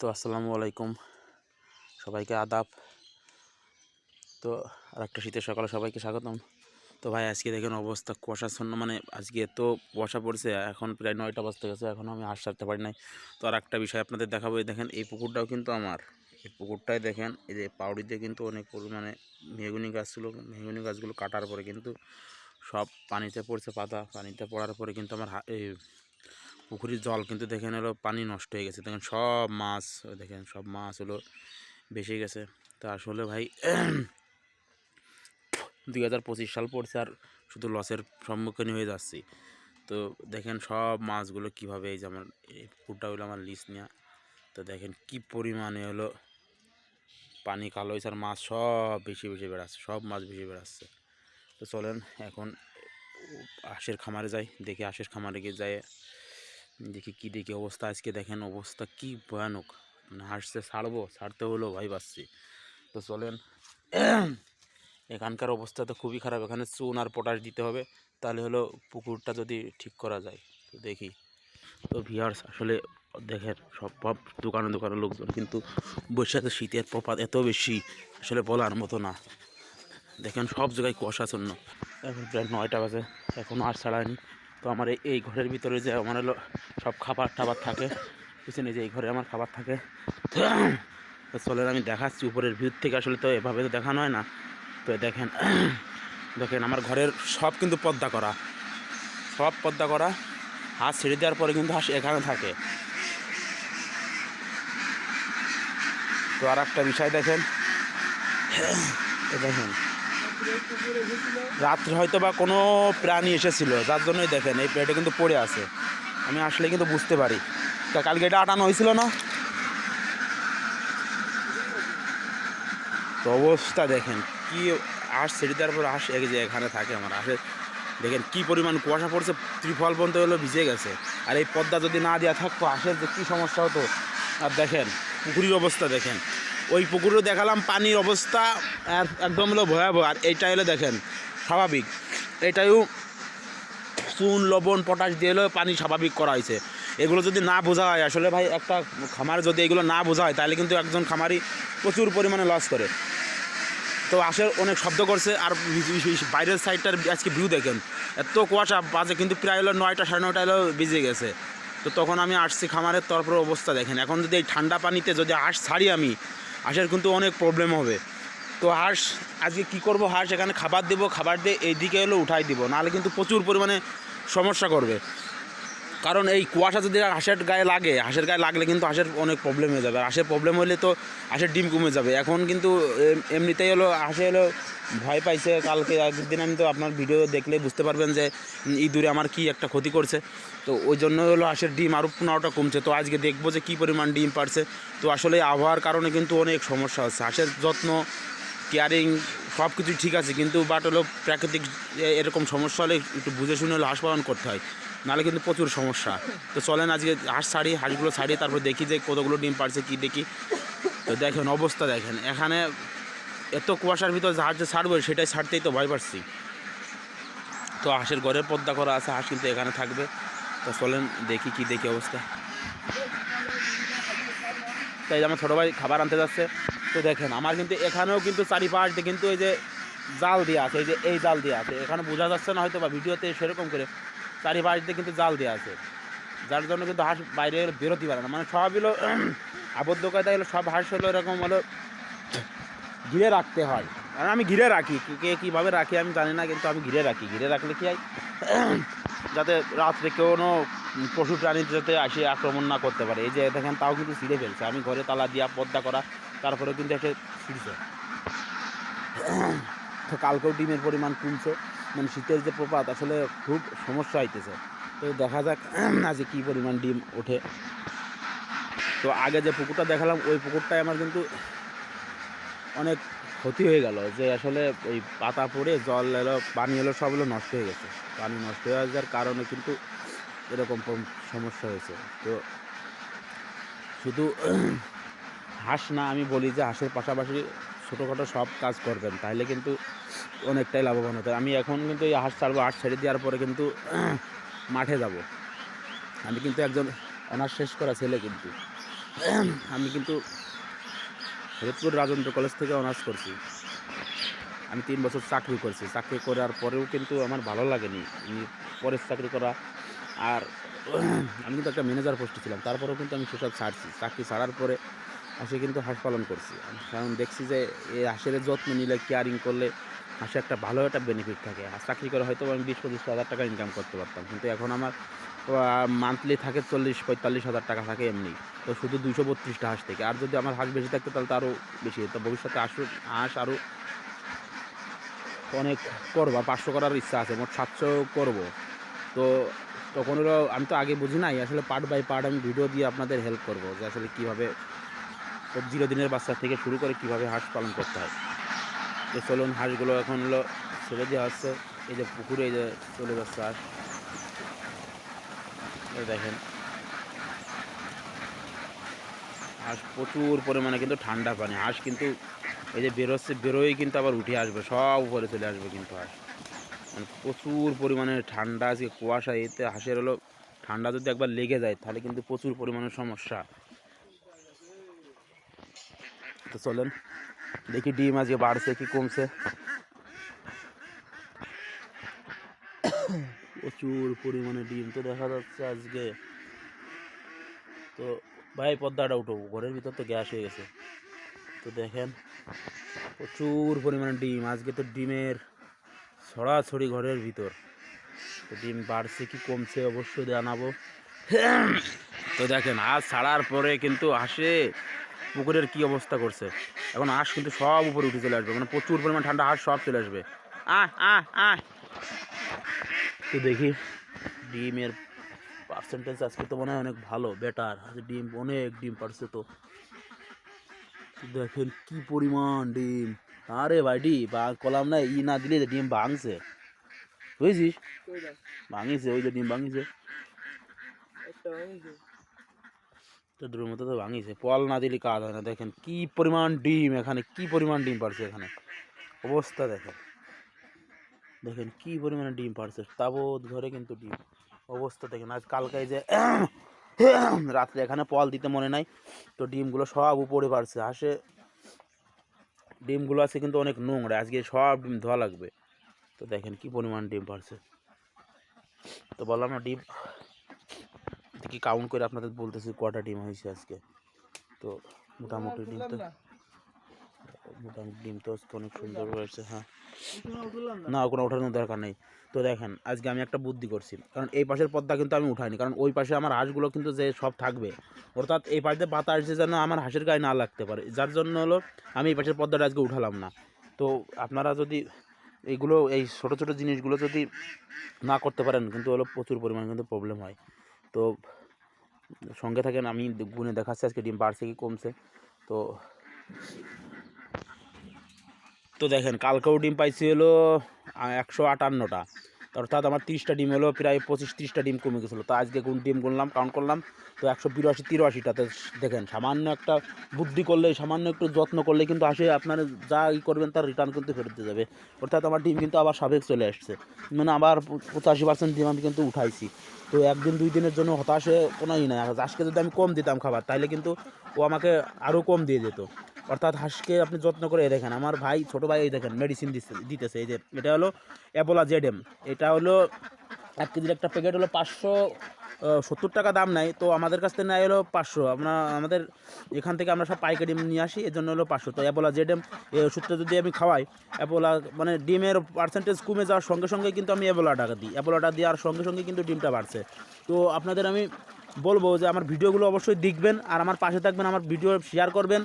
তো আসসালামু আলাইকুম। সবাইকে আদাব। তো আর একটা শীতের সকালে সবাইকে স্বাগতম। তো ভাই, আজকে দেখেন অবস্থা কুয়াশাচ্ছন্ন মানে আজকে তো কুয়াশা পড়ছে, এখন প্রায় নয়টা বাজতে গেছে, এখন আমি হাঁস ছাড়তে পারি নাই। তো আর একটা বিষয় আপনাদের দেখাবো দেখেন, এই পুকুরটাও কিন্তু আমার। এই পুকুরটায় দেখেন, এই যে পাউডিতে কিন্তু অনেক পরিমাণে মেহগুনি গাছ ছিল মেহগুনি গাছগুলো কাটার পরে কিন্তু সব পানিতে পড়ছে পাতা। পানিতে পড়ার পরে কিন্তু আমার এই পুকুরের জল কিন্তু দেখেন হলো পানি নষ্ট হয়ে গেছে। দেখেন সব মাছ দেখেন সব মাছ হলো ভেসে গেছে। তা আসলে ভাই দুই হাজার পঁচিশ সাল পড়ছে আর শুধু লসের সম্মুখীন হয়ে যাচ্ছি। তো দেখেন সব মাছগুলো কীভাবে এই যে আমার, এই পুকুরটা হলো আমার লিস্ট নেওয়া তো দেখেন কি পরিমাণে হলো পানি কালো হয়েছে আর মাছ সব বেশি বেশি বেড়াচ্ছে, সব মাছ বেশি বেড়াচ্ছে। তো চলেন এখন হাঁসের খামারে যাই, দেখি হাঁসের খামারে গিয়ে যায় দেখি কি দেখি অবস্থা, আজকে দেখেন অবস্থা কি ভয়ানক মানে হাসতে ছাড়বো, ছাড়তে হলো ভাই পাচ্ছি। তো চলেন, এখানকার অবস্থা তো খুবই খারাপ, এখানে চুন আর পটাশ দিতে হবে, তাহলে হলো পুকুরটা যদি ঠিক করা যায়, তো দেখি। তো ভিয়ার্স আসলে দেখেন, সব সব দোকানে দোকানে লোকজন কিন্তু বৈশাখে শীতের প্রপাত এত বেশি, আসলে বলার মতো না। দেখেন সব জায়গায় কুয়াশাচ্ছন্ন। এখন প্রায় নয়টা বাজে এখনও আর ছাড়ায়নি। তো আমার এই- ঘরের ভিতরে যে আমার হলো সব খাবার টাবার থাকে পিছনে যে এই ঘরে আমার খাবার থাকে। তো চলেন, আমি দেখাচ্ছি উপরের ভিউ থেকে। আসলে তো এভাবে তো দেখানো হয় না। তো দেখেন দেখেন, আমার ঘরের সব কিন্তু পর্দা করা। সব পর্দা করা। হাত ছেড়ে দেওয়ার পরে কিন্তু হাঁস এখানে থাকে। তো আর একটা বিষয় দেখেন। দেখেন রাত্রে হয়তো বা কোনো প্রাণী এসেছিল, যার জন্যই দেখেন, এই প্লেটে কিন্তু পড়ে আছে। আমি আসলে কিন্তু বুঝতে পারি। তা কালকে এটা আটানো হয়েছিল না? তো অবস্থা দেখেন, কি আশ ছেড়ে দেওয়ার পর আশ এক যে এখানে থাকে আমার আসে দেখেন কি পরিমাণ কুয়াশা পড়ছে, ত্রিফল পর্যন্ত হলো ভিজে গেছে। আর এই পদ্মা যদি না দেওয়া থাকতো, আশের যে কী সমস্যা হতো, আর দেখেন, পুকুরের অবস্থা দেখেন। ওই পুকুরে দেখালাম, পানির অবস্থা একদম হলো ভয়াবহ। আর এইটা হলো দেখেন, স্বাভাবিক। এটাও চুন, লবণ, পটাশ দিয়ে হলো পানি স্বাভাবিক করা হয়েছে। এগুলো যদি না বোঝা হয়, আসলে ভাই একটা খামারে যদি এগুলো না বোঝা হয়, তাহলে কিন্তু একজন খামারি প্রচুর পরিমাণে লস করে। তো আসে অনেক শব্দ করছে, আর বাইরের সাইডটার আজকে ভিউ দেখেন, এত কুয়াশা, বাজে, কিন্তু প্রায় হলো নয়টা সাড়ে নয়টা হলো বেজে গেছে। তো তখন আমি আসছি খামারের তারপরে অবস্থা দেখেন। এখন যদি এই ঠান্ডা পানিতে যদি হাঁস ছাড়ি আমি হাঁসের কিন্তু অনেক প্রবলেম হবে। তো হাঁস, আজকে কি করব? হাঁস এখানে খাবার দেবো, খাবার দিয়ে এইদিকে হলো উঠাই দিব। নাহলে কিন্তু প্রচুর পরিমাণে সমস্যা করবে। কারণ এই কুয়াশা যদি হাঁসের গায়ে লাগে, হাঁসের গায়ে লাগলে কিন্তু হাঁসের অনেক প্রবলেম হয়ে যাবে। হাঁসের প্রবলেম হলে তো হাঁসের ডিম কমে যাবে। এখন কিন্তু এমনিতেই হলো, হাঁসে হলো ভয় পাইছে কালকে, একদিন আমি তো আপনার ভিডিও দেখলে বুঝতে পারবেন যে ইঁদুরে আমার কি একটা ক্ষতি করছে। তো ওই জন্য হলো হাঁসের ডিম আরও পনেরোটা কমছে। তো আজকে দেখব যে কী পরিমাণ ডিম পারছে। তো আসলে আবহাওয়ার কারণে কিন্তু অনেক সমস্যা হচ্ছে। হাঁসের যত্ন কেয়ারিং সব কিছু ঠিক আছে, কিন্তু বাট হলো প্রাকৃতিক এরকম সমস্যা হলে একটু বুঝে শুনে হলো হাঁস পালন করতে হয়। নাহলে কিন্তু প্রচুর সমস্যা। তো চলেন আজকে হাঁস ছাড়ি, হাঁসগুলো ছাড়ি, তারপর দেখি যে কতগুলো ডিম পারছে কি দেখি। তো দেখেন, অবস্থা দেখেন। এখানে এত কুয়াশার ভিতর হাঁস যে ছাড়বো, সেটাই ছাড়তেই তো ভয় পাচ্ছি। তো হাঁসের ঘরের পর্দা করা আছে, হাঁস কিন্তু এখানে থাকবে। তো চলেন দেখি কি দেখি অবস্থা। তাই আমার ছোটো ভাই খাবার আনতে যাচ্ছে। তো দেখেন, আমার কিন্তু এখানেও কিন্তু চারিপাশ কিন্তু এই যে জাল দেওয়া আছে, এই যে এই জাল দেওয়া আছে। এখানে বোঝা যাচ্ছে না হয়তো বা ভিডিওতে সেরকম করে। চারিপাশ কিন্তু জাল দেওয়া আছে। যার জন্য কিন্তু হাঁস বাইরে বেরোতে পারে না। মানে সব হলো আবদ্ধ কায়দায় হলো, সব হাঁস হলো এরকম হলো ঘিরে রাখতে হয়। আর আমি ঘিরে রাখি, কে- কীভাবে রাখি আমি জানি না, কিন্তু আমি ঘিরে রাখি। ঘিরে রাখলে কি হয়? যাতে রাত্রে কোনো পশু প্রাণী যাতে আসে আক্রমণ না করতে পারে। এই যে দেখেন, তাও কিন্তু ছিঁড়ে ফেলছে। আমি ঘরে তালা দিয়া পর্দা করা তারপরে কিন্তু এসে ছিঁড়ছে। কালকেও ডিমের পরিমাণ কমছে। মানে শীতের যে প্রপাত, আসলে খুব সমস্যা হইতেছে। তো দেখা যাক আজকে কী পরিমাণ ডিম ওঠে। তো আগে যে পুকুরটা দেখালাম, ওই পুকুরটায় আমার কিন্তু অনেক ক্ষতি হয়ে গেল, যে আসলে ওই পাতা পড়ে, জল এলো, পানি এলো, সব এলো, নষ্ট হয়ে গেছে। পানি নষ্ট হয়ে যাওয়ার কারণে কিন্তু এরকম সমস্যা হয়েছে। তো শুধু হাঁস না, আমি বলি যে হাঁসের পাশাপাশি ছোটোখাটো সব কাজ করবেন তাহলে কিন্তু অনেকটাই লাভবান হতে আমি এখন কিন্তু এই হাঁস ছাড়বো হাঁস ছেড়ে দেওয়ার পরে কিন্তু মাঠে যাব। আমি কিন্তু একজন অনার্স শেষ করা ছেলে কিন্তু। আমি কিন্তু হরিদপুর রাজেন্দ্র কলেজ থেকে অনার্স করছি। আমি তিন বছর চাকরি করছি। চাকরি করার পরেও কিন্তু আমার ভালো লাগেনি। আমি পরের চাকরি করা আর আমি কিন্তু একটা ম্যানেজার পোস্টে ছিলাম। তারপরেও কিন্তু আমি সেসব ছাড়ছি। চাকরি ছাড়ার পরে হাঁসে কিন্তু হাঁস পালন করছি। কারণ দেখছি যে এই হাঁসের যত্ন নিলে কেয়ারিং করলে হাঁসে একটা ভালো একটা বেনিফিট থাকে। চাকরি করে হয়তো আমি বিশ পঁচিশ হাজার টাকা ইনকাম করতে পারতাম। কিন্তু এখন আমার মান্থলি থাকে চল্লিশ, পঁয়তাল্লিশ হাজার টাকা থাকে এমনি। তো শুধু দুশো বত্রিশটা হাঁস থেকে। আর যদি আমার হাঁস বেশি থাকতো, তাহলে তো আরও বেশি হতো। ভবিষ্যতে আসু হাঁস আরও অনেক করব পাঁচশো করার ইচ্ছা আছে, মোট সাতশো করব। তো তখন আমি তো আগে বুঝি নাই, আসলে পার্ট বাই পার্ট আমি ভিডিও দিয়ে আপনাদের হেল্প করব, যে আসলে কীভাবে জিরো দিনের বাচ্চা থেকে শুরু করে কীভাবে হাঁস পালন করতে হয়? তো চলুন, হাঁসগুলো এখন হলো ছেড়ে দেওয়া হচ্ছে। এই যে পুকুরে এই যে চলে যাচ্ছে হাঁস। দেখেন। হাঁস প্রচুর পরিমাণে কিন্তু ঠান্ডা পানি। হাঁস কিন্তু এই যে বেরোচ্ছে বেরোই কিন্তু আবার উঠে আসবে। সব উপরে চলে আসবে কিন্তু হাঁস। মানে প্রচুর পরিমাণে ঠান্ডা, আজকে কুয়াশা, এতে হাঁসের হলো ঠান্ডা যদি একবার লেগে যায়, তাহলে কিন্তু প্রচুর পরিমাণে সমস্যা। তো চলেন, দেখি ডিম আজকে বাড়ছে কি কমছে। প্রচুর পরিমাণে ডিম তো দেখা যাচ্ছে আজকে। তো ভাই, পদ্মাটা উঠো, ঘরের ভিতর তো গ্যাস হয়ে গেছে। তো দেখেন, প্রচুর পরিমাণে ডিম, আজকে তো ডিমের ছড়াছড়ি ঘরের ভিতর। তো ডিম বাড়ছে কি কমছে অবশ্যই জানাব। তো দেখেন, আজ ছাড়ার পরে কিন্তু হাঁসে পুকুরের কি অবস্থা করছে? এখন হাঁস কিন্তু সব উপরে উঠে চলে আসবে মানে প্রচুর পরিমাণ ঠান্ডা হাঁস সব চলে আসবে। আয় আয় আয়। তো দেখি ডিমের পার্সেন্টেজ আজকে তো মনে হয় অনেক ভালো বেটার ডিম অনেক ডিম পারছে তো। দেখেন কি পরিমাণ ডিম। আরে ভাই ডিম বা কলাম না ই না দিলে ডিম ভাঙছে। বুঝেছিস? ভাঙিছে ওই যে ডিম ভাঙিছে। তোদের মতো তো ভাঙিছে। পল না দিলে কাজ হয় না। দেখেন কি পরিমাণ ডিম এখানে, কি পরিমাণ ডিম পারছে এখানে। অবস্থা দেখেন। দেখেন কি পরিমাণে ডিম পারছে তাবৎ ঘরে কিন্তু ডিম। অবস্থা দেখেন, আজ কালকায় যে রাত্রে এখানে পল দিতে মনে নাই, তো ডিমগুলো সব উপরে পারছে হাসে ডিমগুলো আছে কিন্তু অনেক নোংরা, আজকে সব ডিম ধোয়া লাগবে। তো দেখেন কি পরিমাণ ডিম পারছে তো বললাম না, ডিম দেখি কাউন্ট করে আপনাদের বলতেছি কটা ডিম হয়েছে আজকে? তো মোটামুটি ডিম তো মোটামুটি ডিম তো আজকে অনেক সুন্দর হয়েছে হ্যাঁ। না, কোনো ওঠানোর দরকার নেই। তো দেখেন, আজকে আমি একটা বুদ্ধি করছি। কারণ এই পাশের পদ্মা কিন্তু আমি উঠাইনি। কারণ ওই পাশে আমার হাঁসগুলো কিন্তু যে সব থাকবে, অর্থাৎ এই পাশে বাতাস যে যেন আমার হাঁসের গায়ে না লাগতে পারে। যার জন্য হলো আমি এই পাশের পদ্মাটা আজকে উঠালাম না। তো আপনারা যদি এইগুলো এই ছোটো ছোটো জিনিসগুলো যদি না করতে পারেন, কিন্তু হলো প্রচুর পরিমাণে কিন্তু প্রবলেম হয়। তো সঙ্গে থাকেন, আমি গুনে দেখাচ্ছি আজকে ডিম, বাড়ছে কি কমছে। তো তো দেখেন, কালকেও ডিম পাইছি হলো একশো আটান্নটা। অর্থাৎ আমার তিরিশটা ডিম হলো, প্রায় পঁচিশ তিরিশটা ডিম কমে গেছিল। তো আজকে কোন ডিম গুনলাম কাউন্ট করলাম, তো একশো বিরাশি তিরাশিটাতে দেখেন, সামান্য একটা বুদ্ধি করলে, সামান্য একটু যত্ন করলে কিন্তু আসে, আপনার যা ই করবেন তার রিটার্ন কিন্তু ফেরত দিয়ে যাবে। অর্থাৎ আমার ডিম কিন্তু আবার সাবেক চলে আসছে। মানে আবার পঁচাশি পার্সেন্ট ডিম আমি কিন্তু উঠাইছি। তো একদিন, দুই দিনের জন্য হতাশে কোনো ই নাই। হাঁসকে যদি আমি কম দিতাম খাবার তাহলে কিন্তু ও আমাকে আরও কম দিয়ে যেত অর্থাৎ হাঁসকে আপনি যত্ন করে দেখেন, আমার ভাই, ছোটো ভাই এই দেখেন মেডিসিন দিতেছে। এই যে, এটা হলো অ্যাবোলা জেডেম এটা হলো এক কেজির একটা প্যাকেট হলো পাঁচশো সত্তর টাকা দাম নাই। তো আমাদের কাছ থেকে নেয় হলো পাঁচশো। আমরা, আমাদের এখান থেকে আমরা সব পাইকারি নিয়ে আসি, এর জন্য হলো পাঁচশো। তো অ্যাবোলা জেডেম এই ওষুধটা যদি আমি খাওয়াই অ্যাপোলা মানে ডিমের পার্সেন্টেজ কমে যাওয়ার সঙ্গে সঙ্গে কিন্তু আমি অ্যাবোলা টাকা দিই। অ্যাবোলাটা দেওয়ার সঙ্গে সঙ্গে কিন্তু ডিমটা বাড়ছে। তো আপনাদের আমি বলব যে আমার ভিডিওগুলো অবশ্যই দেখবেন, আর আমার পাশে থাকবেন, আমার ভিডিও শেয়ার করবেন,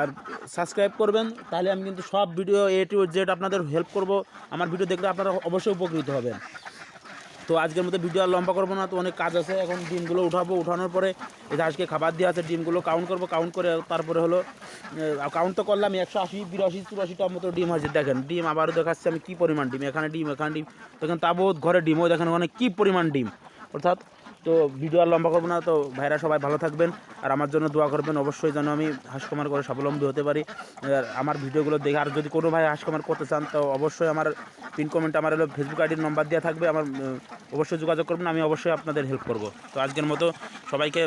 আর সাবস্ক্রাইব করবেন। তাহলে আমি কিন্তু সব ভিডিও এ টু জেড আপনাদের হেল্প করব। আমার ভিডিও দেখলে আপনারা অবশ্যই উপকৃত হবেন। তো আজকের মধ্যে ভিডিও আর লম্বা করব না, তো অনেক কাজ আছে। এখন ডিমগুলো উঠাবো। উঠানোর পরে এই আজকে খাবার দেওয়া আছে, ডিমগুলো কাউন্ট করব। কাউন্ট করে তারপরে হলো কাউন্ট তো করলাম একশো আশি, বিরাশি চুরাশিটার মতো ডিম আছে। দেখেন, ডিম আবারও দেখাচ্ছে আমি কী পরিমাণ ডিম। এখানে ডিম এখানে ডিম। দেখেন, তাবৎ ঘরে ডিম। ওই দেখেন, ওখানে কী পরিমাণ ডিম। অর্থাৎ তো ভিডিও আর লম্বা করব না, তো ভাইরা সবাই ভালো থাকবেন। আর আমার জন্য দোয়া করবেন, অবশ্যই যেন আমি হাঁস খামার করে স্বাবলম্বী হতে পারি। আর আমার ভিডিওগুলো দেখে, আর যদি কোনো ভাই হাঁস খামার করতে চান, তো অবশ্যই আমার পিন কমেন্ট, আমার হলো ফেসবুক আইডির নম্বর দেওয়া থাকবে। আমার অবশ্যই যোগাযোগ করবেন, আমি অবশ্যই আপনাদের হেল্প করব। তো আজকের মতো সবাইকে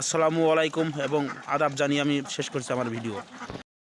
আসসালামু আলাইকুম এবং আদাব জানিয়ে আমি শেষ করছি আমার ভিডিও।